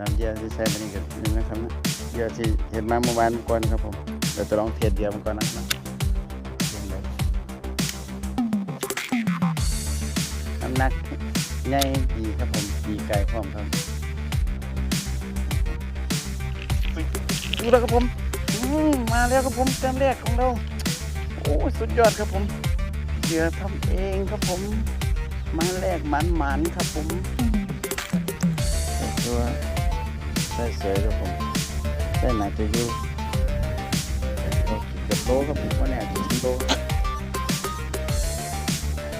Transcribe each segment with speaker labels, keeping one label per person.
Speaker 1: สามเยื่อที่ใช้มานี่ก็นี่นะครับนะเยื่อที่เห็นมาเมื่อวานก่อนครับผมเดี๋ยวจะลองเทสเยื่อมันก่อนนะครับน้ำหนักใหญ่ดีครับผมดีไกลพร้อมครับดูแล้วครับผมมาแล้วครับผมแต้มแรกของเราโอ้สุดยอดครับผมเยื่อทำเองครับผมมาแรกหมันหมันครับผมส่ตัว ส่เสยครับผมใส่หนาจะอยู่เกือบโลครับผมว่าแน่ถึงโลบ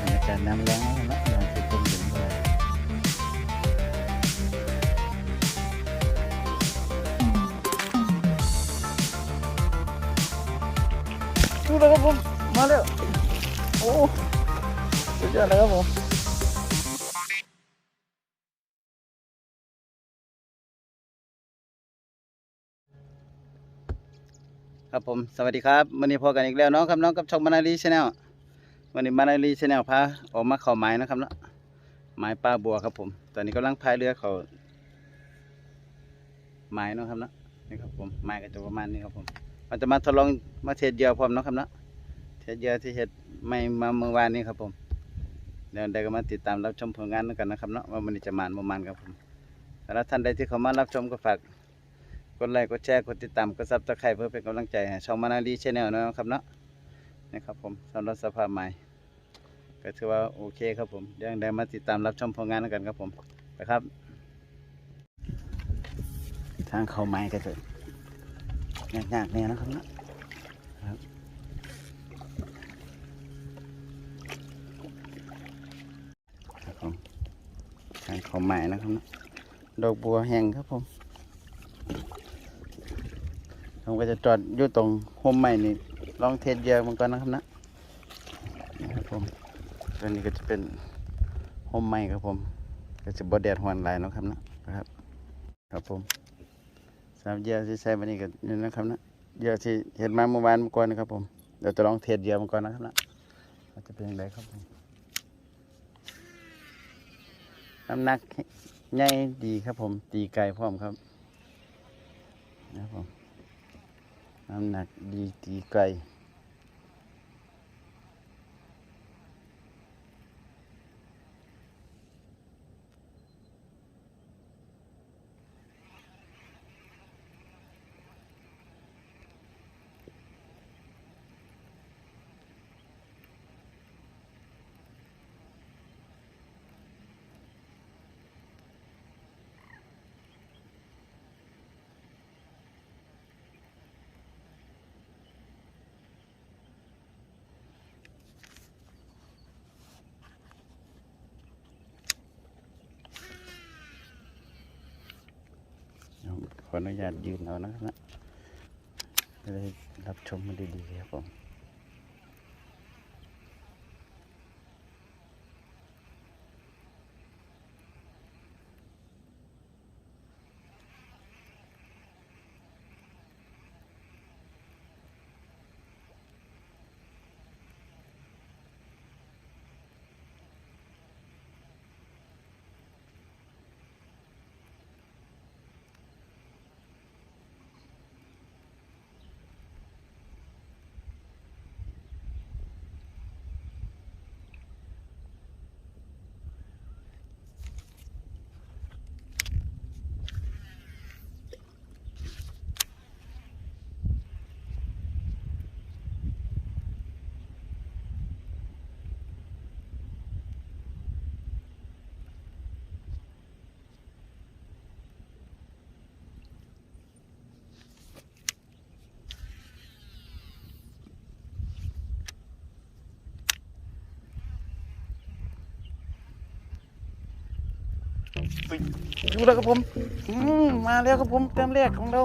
Speaker 1: รรยากาศน้ำแรงนะน้ำจะจมถึงเท่าไหร่ดูแล้วครับผมมาแล้วโอ้สุดยอดเลยครับผม ครับผมสวัสดีครับวันนี้พอกันอีกแล้วเนาะครับน้องกับช่องมานาลีชาแนลวันนี้มานาลีชาแนลพาออกมาเข้าไม้นะครับเนาะไม้ปลาบัวครับผม ตอนนี้กำลังพายเรือเขาไม้นะครับเนาะนี่ครับผมไม้ก็จะประมาณนี้ครับผมเราจะมาทดลองมาเทสเยื่อพร้อมนะครับเนาะเทสเยื่อที่เห็ดไม่มาเมื่อวานนี้ครับผมเดี๋ยวได้ก็มาติดตามรับชมผลงานกันนะครับเนาะว่ามันนี้จะมานประมาณครับผมสำหรับท่านใดที่เข้ามารับชมก็ฝาก กดไลค์กดแชร์กดติดตามกดซับสไครต์เพื่อเป็นกำลังใจให้ช่องมานาลีชแนลนะครับเนาะนะครับผมสำหรับสภาพใหม่ ก็ถือว่าโอเคครับผมยังได้มาติดตามรับชมผลงานกันครับผมนะครับ ทางเขาไม้ก็จะยากๆเนี่ยนะครับเนาะครับผมทางเขาไม้นะครับเนาะดอกบัวแห้งครับผม ผมก็จะจอดอยู่ตรงโฮมใหม่นี่ลองเทสเหยอะมันก่อนนะครับนะครับผมตัวนี้ก็จะเป็นโฮมใหม่ครับผม ก็จะบดแดดหวนหลายนะครับนะนะครับ ครับผมสามเหยอะที่ใช้วันนี้ก็นี่นะครับนะเหยอะที่เห็นมาเมื่อวานเมื่อก่อนนะครับผมเดี๋ยวจะลองเทสเหยอะมันก่อนนะครับนะว่าจะเป็นยังไงครับผมน้ำหนักใหญ่ดีครับผมตีไกลพร้อมครับนะครับผม น้ำหนักดีตีไกลเดี๋ยวข ออนุญาตยืนเอานะนะจะได้รับชมมันดีๆครับผม ดูแล้วครับผมมาแล้วครับผมแต้มแรกของเรา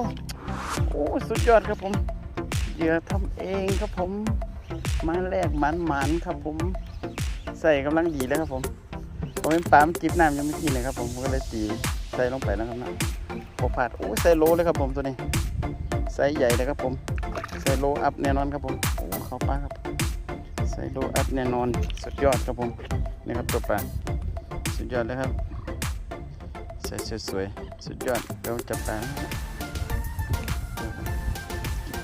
Speaker 1: โอ้สุดยอดครับผมเหยื่อทำเองครับผมมาแรกหมันหมันครับผม ใส่กำลังดีเลยครับผมผมเป็นปลามจิบน้ำยังไม่กินเลยครับผมก็เลยตีใส่ลงไปนะครับนะพอผัดโอ้ใส่โลเลยครับผมตัวนี้ไซส์ใหญ่เลยครับผมใส่โลอัพแน่นอนครับผมโอ้เขาปลาครับใส่โลอัพแน่นอน สุดยอดครับผมนี่ครับตัวปลาสุดยอดเลยครับ ส่สวยๆ สุดยอดเดี๋ยวจับปลา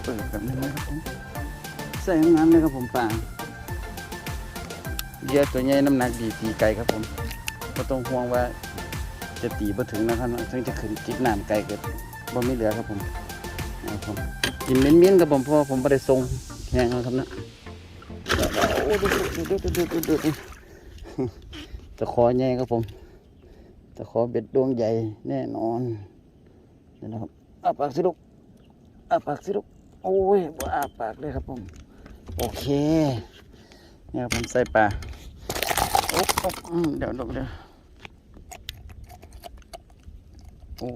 Speaker 1: เปิดแบบนี้นะครับผมใส่งามเลยครับผมปลาเยื่อตัวใหญ่น้ำหนักดีตีไกลครับผมก็ต้องห่วงว่าจะตีบ่ถึงนะครับถึงจะขึ้นจิกน้ำไกลเกิดบ่มีเหลือครับผมนะครับผมกินเม้นๆครับผมเพราะผมไม่ได้ทรงแห้งนะครับนะโอ้ดูดูดูดูดูดูดูตะขอใหญ่ครับผม ตะขอเบ็ดดวงใหญ่แน่นอนนะครับอาปากสิลูกอาปากสิลูกโอ้ยบ่อาปากเลยครับผม โอเคเนี่ยครับผมใส่ปลาโอ๊บโอ๊บเดี๋ยวลูกเดี๋ยวโอ้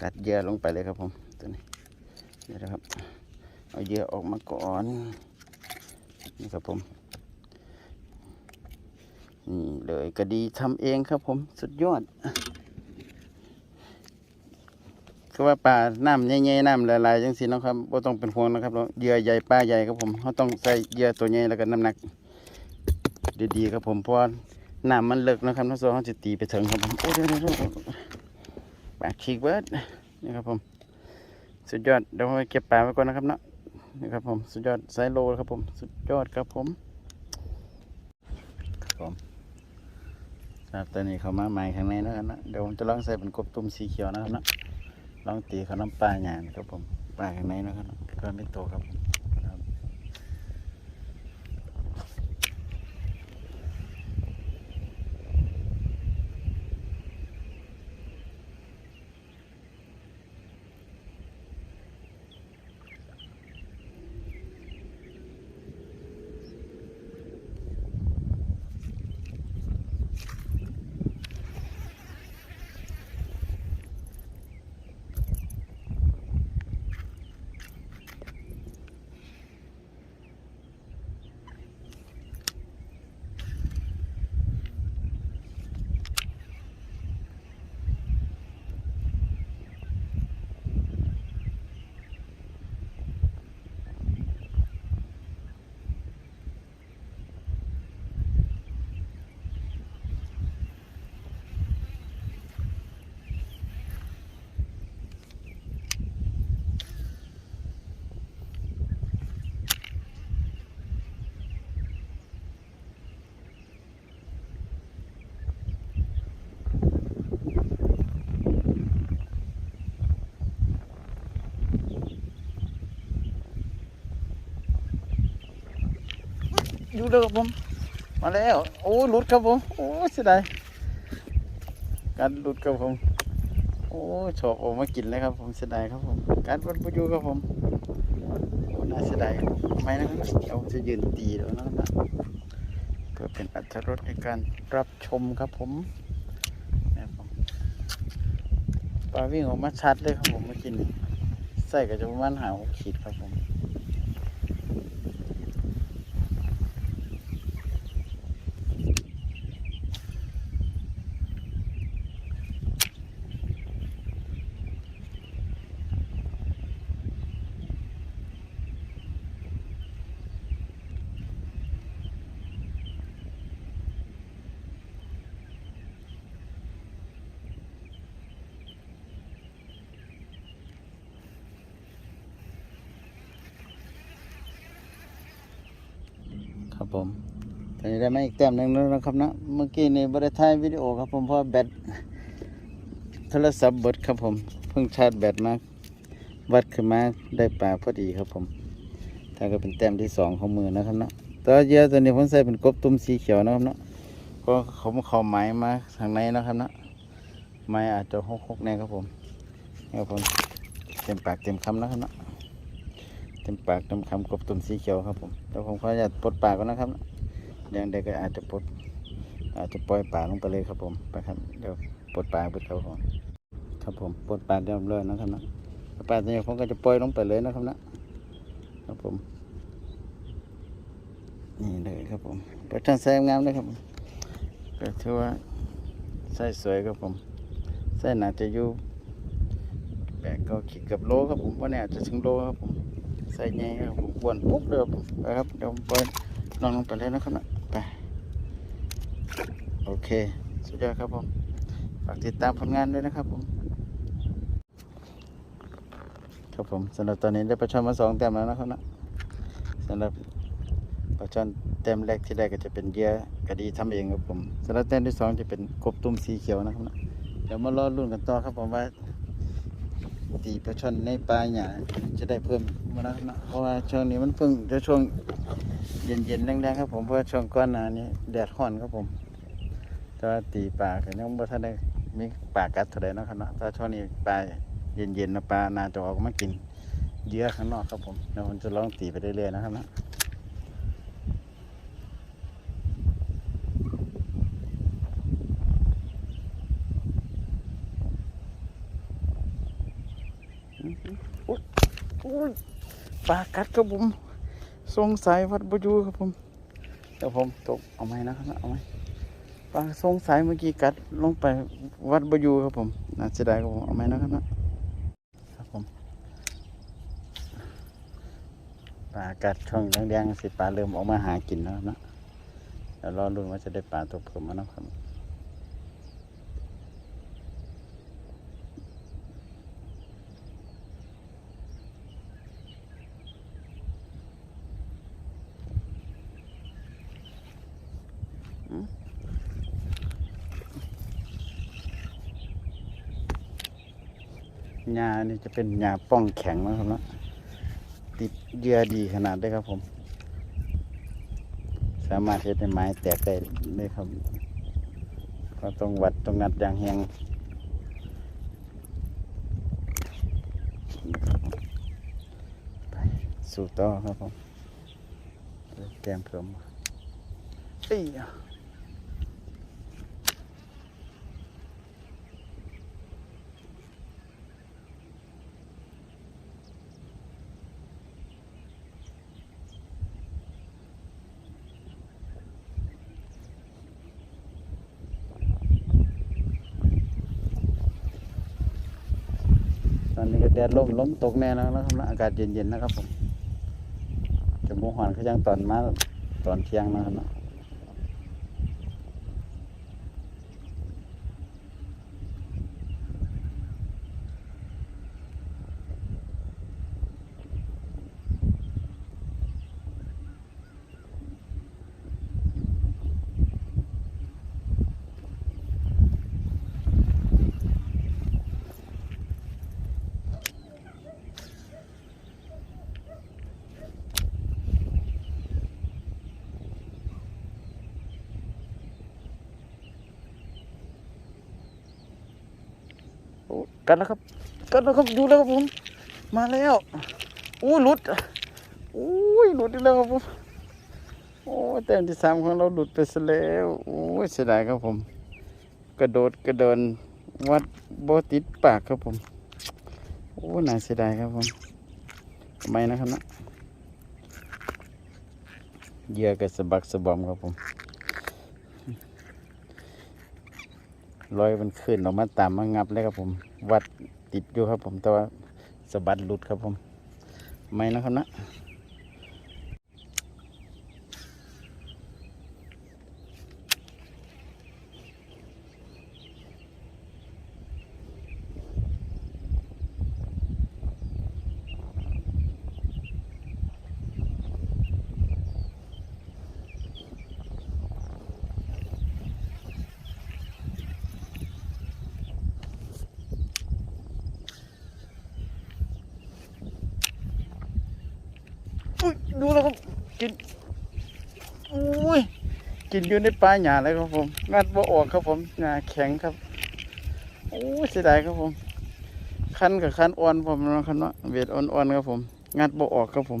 Speaker 1: กัดเหยื่อลงไปเลยครับผมตัวนี้เดี๋ยวนะครับ เอาเหยื่อออกมาก่อนนี่ครับผม นี่เลยก็ดีทำเองครับผมสุดยอดคือว่าปลาน้ำใหญ่ๆน้ำละลายจังสินะครับบ่ต้องเป็นห่วงนะครับเนาเหยื่อใหญ่ปลาใหญ่ครับผมเขาต้องใส่เหยื่อตัวใหญ่แล้วก็น้ำหนัก ดีๆครับผมเพราะน้ำมันเลิกนะครับน้องโซ่เขาจะตีไปถึงครับผมโอ้เดี๋ยวปลาขีกเบิร์ดนี่ครับผมสุดยอดเดี๋ยวไปเก็บปลาไว้ก่อนนะครับเนาะนี่ครับผมสุดยอดไซโลครับผมสุดยอดครับผมครับผม ครับตอนนี้เขามาใหม่ข้างในนะครับนะเดี๋ยวผมจะลองใส่เป็นกบตุ้มสีเขียวนะครับนะลองตีเขาน้ำปลาหยางครับผมปลาข้างในนะครับนะก็ไม่โตครับครับ อยู่เลยครับผม มาแล้ว โอ้หลุดครับผม โอ้เสียดายการหลุดครับผม โอ้ชอบออกมากินเลยครับผมเสียดายครับผม การวัดประยูครับผมโอ้น่าเสียดายครับไม่นะครับเราจะยืนตีแล้วนะครับเพื่อเป็นอัตรสในการรับชมครับผมปลาวิ่งออกมาชัดเลยครับผมเมื่อกี้นี้ใส่ก็จะประมาณหาขีดครับผม ผมตอนนี้ได้มาอีกแต้มหนึ่งแล้วนะครับนะ เมื่อกี้นี่บริถ่ายวิดีโอครับผมเพราะแบตโทรศัพท์เบิดครับผม เพิ่งชาร์จแบตมาวัดขึ้นมาได้ปลาพอดีครับผมถ้าก็เป็นแต้มที่สองของมือนะครับนะตัวเยื่อตัวนี้ผมใส่เป็นกบตุ้มสีเขียวนะครับนะก็เขาเขาไม้มาทางในนะครับนะไม้อาจจะหกหกแน่ครับผมนี่ครับผมเต็มปากเต็มคำนะครับนะ เต็มปากเต็มคำกบตุ่มสีเขียวครับผมเดี๋ยวผมขออนุญาตปลดปากก่อนนะครับอย่างใดก็อาจจะปลดอาจจะปล่อยปากลงไปเลยครับผมไปครับเดี๋ยวปลดปากไปเขาก่อนครับผมปลดปากเรียบร้อยนะครับนะปาตัวนี้ผมก็จะปล่อยลงไปเลยนะครับนะครับผมนี่เลยครับผมปิดทางแสงงามเลยครับผมก็ถือว่าใส่สวยครับผมใส่หนาจะอยู่แบกก็ขีดกับโลครับผมว่าเนี่ยจะถึงโลครับผม ใส่ใหญ่บผมวนปุ๊บเลยครับผมไปครับเดี๋ยวผมปล่อยลองลงไปเลยนะครับนะไปโอเค สุดยอดครับผมฝากติดตามผลงานด้วยนะครับผมครับผมสำหรับตอนนี้ได้ปลาช่อนมาสองแต้มแล้วนะครับนะสำหรับปลาช่อนแต้มแรกที่ได้ก็จะเป็นเยื่อกระดีทำเองครับผมสำหรับแต้มที่สองจะเป็นกบตุ้มสีเขียวนะครับนะเดี๋ยวมารอรุ่นกันต่อครับผมว่า ตีปลาช่อนในปลาหยาจะได้เพิ่มมานะครับนะเพราะว่าช่วงนี้มันเพิ่งจะช่วงเย็นๆแรงๆครับผมเพราะว่าช่วงก้อนหนานี้แดดร้อนครับผมแต่ว่าตีปลาก็ยังบ่ทันได้มีปลากัดเท่าใดนะครับเนาะถ้าช่วงนี้ปลาเย็นๆนะปลานาจะออกมากินเยอะข้างนอกครับผมเดี๋ยวผมจะลองตีไปเรื่อยๆนะครับนะอุ๊ยอุ๊ย ปลากัดครับผมสงสัยวัดบุยูครับผมเดี๋ยวผมตกเอาไหมนะครับนะเอาไหมปลาสงสัยเมื่อกี้กัดลงไปวัดบุยูครับผมน่าเสียดายครับผมเอาไหมนะครับนะครับผมปลากัดช่องแดงๆสิปลาเริ่มออกมาหากินแล้วนะเดี๋ยวรอรุ้นว่าจะได้ปลาตัวเพิ่มมานะครับ หญ้านี่จะเป็นหญ้าป้องแข็งนะครับนะติดเยื่อดีขนาดได้ครับผม สามารถเฮ็ดให้ไม้แตกได้เลยครับก็ต้องวัดต้องงัดอย่างแหงสู่ต่อครับผมแต้มเพิ่มเอ้ย อนนี้ก็แดดลมล้มตกแน่แล้วนะครับนะอากาศเย็นๆนะครับผมจมูกหอนเขายังตอนมาตอนเที่ยงนะครับ กันแล้วครับ กันแล้วครับดูแล้วครับผม มาแล้วอู้หลุดอู้ยหลุดอีกแล้วครับผมโอ้ยแต้มที่สามของเราหลุดไปซะแล้วโอ้เสียดายครับผม กระโดดกระโดนวัดโบติดปากครับผมโอ้น่าเสียดายครับผมทำไมนะครับนะเยื่อกับสะบักสะบอมครับผมรอยมันขึ้นออกมาตามมางับเลยครับผม วัดติดอยู่ครับผมแต่ว่าสะบัดหลุดครับผม ไม่นะครับนะ อุ้ยดูแล้วครับกินอุ้ยกิน อยู่ในป่ายหญ้าเลยครับผมงัดบ่ออกครับผมหญ้าแข็งครับโอ้เสียดายครับผม คันกับคันอ่อนผมนะครับเนาะเวทอ่อนๆครับผม งัดบ่ออกครับผม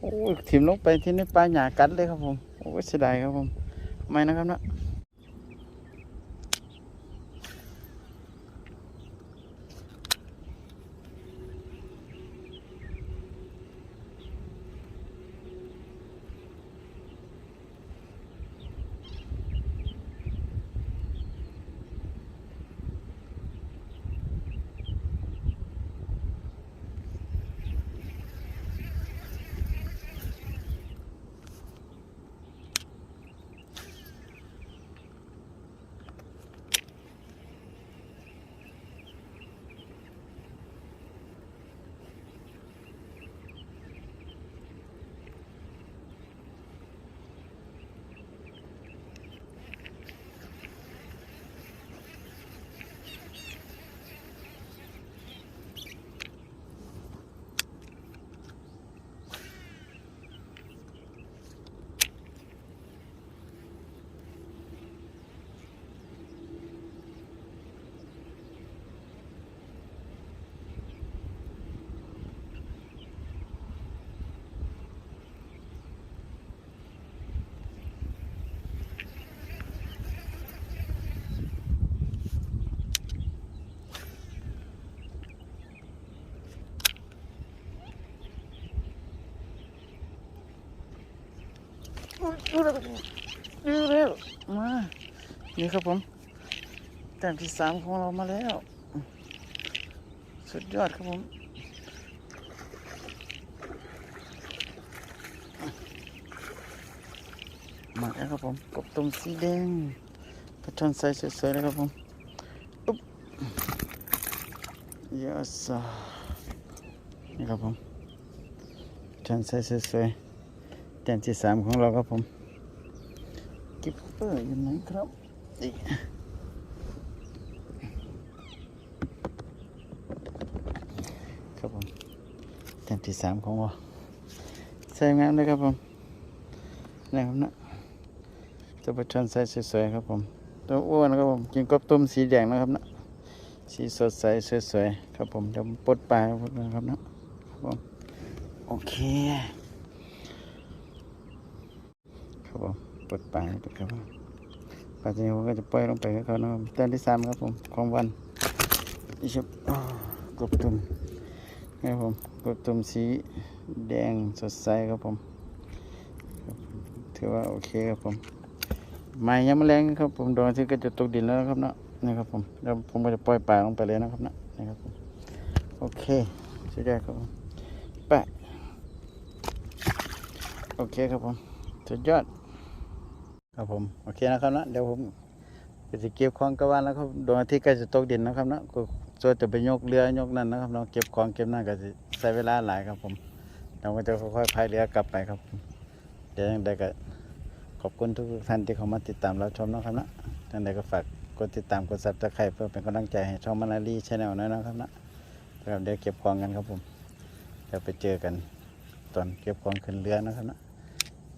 Speaker 1: โอ้ถิ่มลงไปที่ในป่ายหญ้ากัดเลยครับผมโอ้เสียดายครับผมไม่นะครับเนาะ แล้วดูแล้วมานี่ครับผมแต้มที่สามของเรามาแล้ว สุดยอดครับผมมาแล้วครับผมกบต้มสีแดงกระชอนใสสวยๆเลยครับผมอุ๊บยอสานี่ครับผมชอนใสสวยๆแต้มที่สามของเราครับผม เปอร์อยู่ไหนครับนี่ครับผมแต้มที่สามของเราใส่งามเลยครับผมนี่ครับนะจะประชันใส่สวยๆครับผมตัวอ้วนครับผมกินกบต้มสีแดงนะครับนะสีสดใสสวยๆครับผมเดี๋ยวปลดปลายปลดนะครับนะครับผมโอเคครับผม ปลดปลายไปครับปัจจุบันผมก็จะปล่อยลงไปกับเขานะครับเต้นที่สามครับผมของวันอีชบกบต้มนะครับผมกบต้มสีแดงสดใสครับผมถือว่าโอเคครับผมไม้ยังแมลงครับผมดวงอาที่ก็จะตกดินแล้วนะครับเนาะนี่ครับผมแล้วผมก็จะปล่อยปลาลงไปเลยนะครับเนาะนี่ครับผมโอเคสุดยอดครับผมแปะโอเคครับผมสุดยอด ครับผมโอเคนะครับนะเดี๋ยวผมจะเก็บของกระวานแล้วครับดวงอาทิตย์ก็จะตกดินนะครับนะก็ส่วนจะไปยกเรือยกนั่นนะครับเนาเก็บของเก็บนั่นก็จะใช้เวลาหลายครับผมเราก็จะค่อยๆพายเรือกลับไปครับ เดี๋ยวยังไงก็ขอบคุณทุกท่านที่เข้ามาติดตามรับชมนะครับนะท่านใดก็ฝากกดติดตามกดซับสไครต์เพื่อเป็นกำลังใจให้ช่องมานารีชาแนลน้อยนะครับนะเดี๋ยวเก็บของกันครับผมเดี๋ยวไปเจอกันตอนเก็บของขึ้นเรือนะครับนะ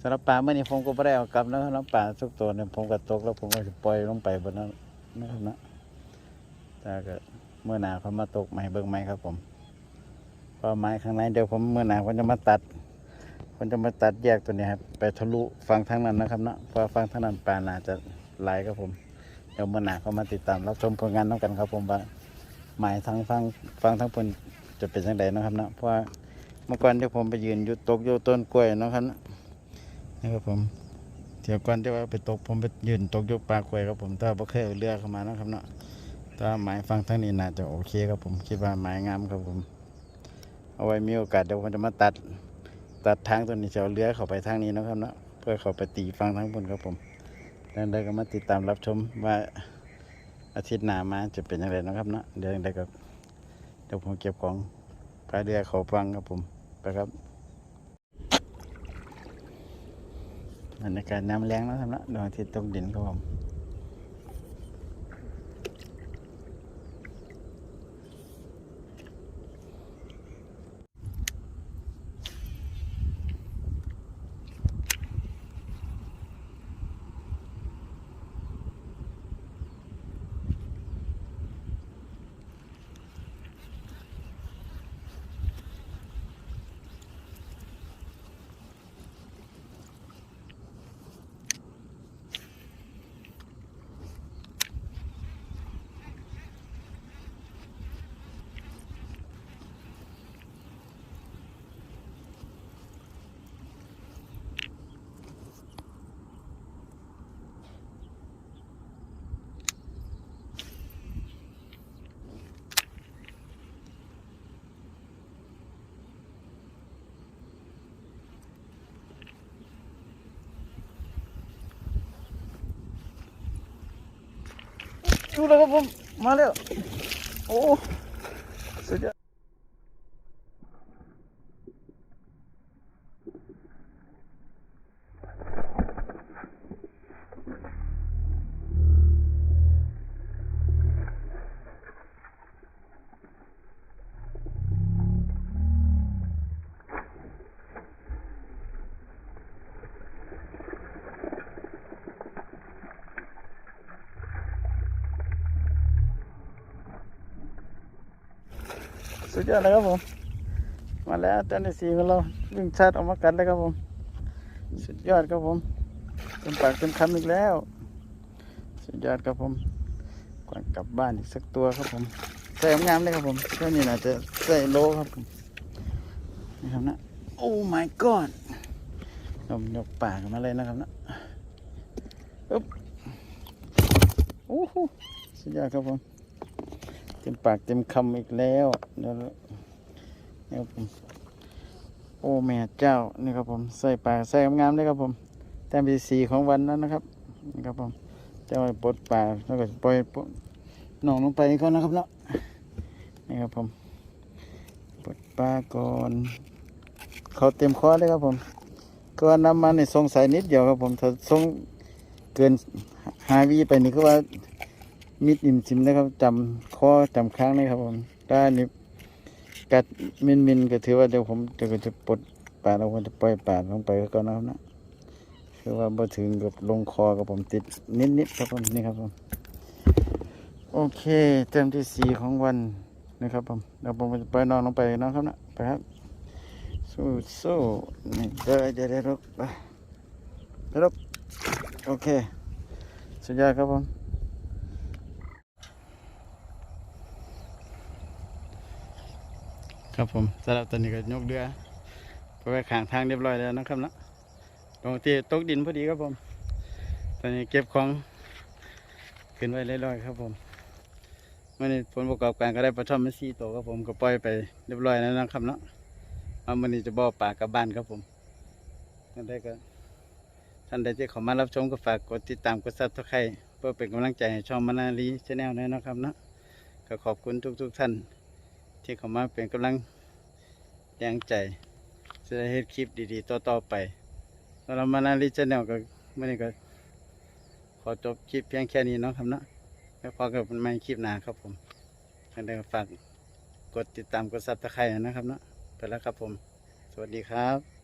Speaker 1: สำหรับปลาเมื่อนี้ผมก็ไม่ได้เอากลับนะครับน้ำปลาทุกตัวเนี่ยผมก็ตกแล้วผมก็จะปล่อยลงไปบนนั้นนะครับนะแต่ก็เมื่อหนาเขามาตกใหม่เบิ่งใหม่ครับผมเพอไม้ข้างในเดี๋ยวผมเมื่อหนาผมจะมาตัดผมจะมาตัดแยกตัวนี้ครับไปทะลุฟังทางนั้นนะครับนะเพราะฟังทางนั้นปลาหนาจะไหลายครับผมเดี๋ยวเมื่อหนาเขามาติดตามรับชมผลงานน้องกันครับผมว่าหมายทางฟังฟังทั้งผลจะเป็นยังไงนะครับนะเพราะเมื่อก่อนที่ผมไปยืนอยู่ตกอยู่ต้นกล้วยนะครับนะ นี่ครับผมเที่ยวก่อนที่ว่าไปตกผมไปยืนตกยู่ปลากล้วยครับผมแต่ว่าบ่เคยเอาเรือเข้ามาเนาะครับเนาะแต่ว่าหมายฟังทางนี้น่าจะโอเคครับผมคิดว่าหมายงามครับผม เอาไว้มีโอกาสเดี๋ยวผมจะมาตัดตัดทางตัวนี้จะเอาเลื้อเข้าไปทางนี้เนาะครับเนาะเพื่อเข้าไปตีฟังทางบนครับผมแล้วได้ก็มาติดตามรับชมว่าอาทิตย์หน้ามาจะเป็นยังไงนาะครับเนาะเดี๋ยวได้ก็เดี๋ยวผมเก็บของพาเรือเขาฟังครับผมไปครับ บรรยากาศน้ำแรงแล้วครับนะดวงอาทิตย์ตกดินครับผม ดูแล้วครับผม มาแล้ว โอ้สุดยอด ยอดเลยครับผม มาแล้วเจ้าหน้าที่ของเราวิ่งชาร์จออกมากันเลยครับผม สุดยอดครับผมเป็นปากเป็นคำอีกแล้ว สุดยอดครับผมก่อนกลับบ้านอีกสักตัวครับผมใส่งามเลยครับผมเท่นี้น่าจะใส่โลครับผมนี่ครับนะโอ้ my god ผมยกปากมาเลยนะครับนะอึ๊บโอ้โหสุดยอดครับผม ต็มปากเต็มคำอีกแล้วเดี๋ยนี่ครับผมโอ้แม่เจ้านี่ครับผมใส่ปากใส่งามๆเลยครับผมแต้มที่สี่ของวันนั้นนะครับนี่ครับผมจะไปปลดปลาแล้วก็ปล่อยปลดน้องลงไปก่อนนะครับเนาะนี่ครับผมปลดปลาก่อนเขาเต็มคอเลยครับผมก็ว่านำมาในสงสัยนิดเดียวครับผมถ้าสงเกินหาวีไปนี่คือว่ามิดอิ่มซิมนะครับจำ ข้อจำค้างเลยครับผมถ้านี่กัดมินมินก็ถือว่าเดี๋ยวผมจะจะปลดปลาแล้วผมจะปล่อยปลาลงไปก็นะครับนะคือว่าบ่ถึงกับลงคอกับผมติดนิดนิดๆครับผมนี่ครับผมโอเคเต็มที่สี่ของวันนะครับผมเดี๋ยวผมจะปล่อยนองลงไปนะครับนะไปครับสู้สู้นี่เดี๋ยวเดี๋ยวเดี๋ยวลุกไปเดี๋ยวลุกโอเคสุดยอดครับผม ครับผมสำหรับตอนนี้ก็ยกเรือไปไว้ขางทางเรียบร้อยแล้วนะครับนะตรงที่ตกดินพอดีครับผม ตอนนี้เก็บของขึ้นไว้เรียบร้อยครับผมวันนี้ผลประกอบการก็ได้ปลาช่อนมาสี่ตัวครับผมก็ปล่อยไปเรียบร้อยแล้วนะครับเนาะเอามันนี้จะบ่อปลากลับบ้านครับผมท่านใดก็ท่านใดที่เข้ามารับชมก็ฝากกดติดตามกดซับสไครต์เพื่อเป็นกำลังใจให้ช่องมานาลีชาแนลด้วยนะครับเนาะก็ขอบคุณทุก ๆ ท่าน ที่เข้ามาเป็นกำลังแรงใจจะได้เฮ็ดคลิปดีๆ ต่อๆไปสำหรับมานาลิชแนลก็ไม่ได้ก็ขอจบคลิปเพียงแค่นี้เนาะครับเนาะแล้วพอกับมันใหม่คลิปหน้าครับผมท่านใดก็ฝากกดติดตามกดซับสไครต์นะครับเนาะไปแล้วครับผม สวัสดีครับ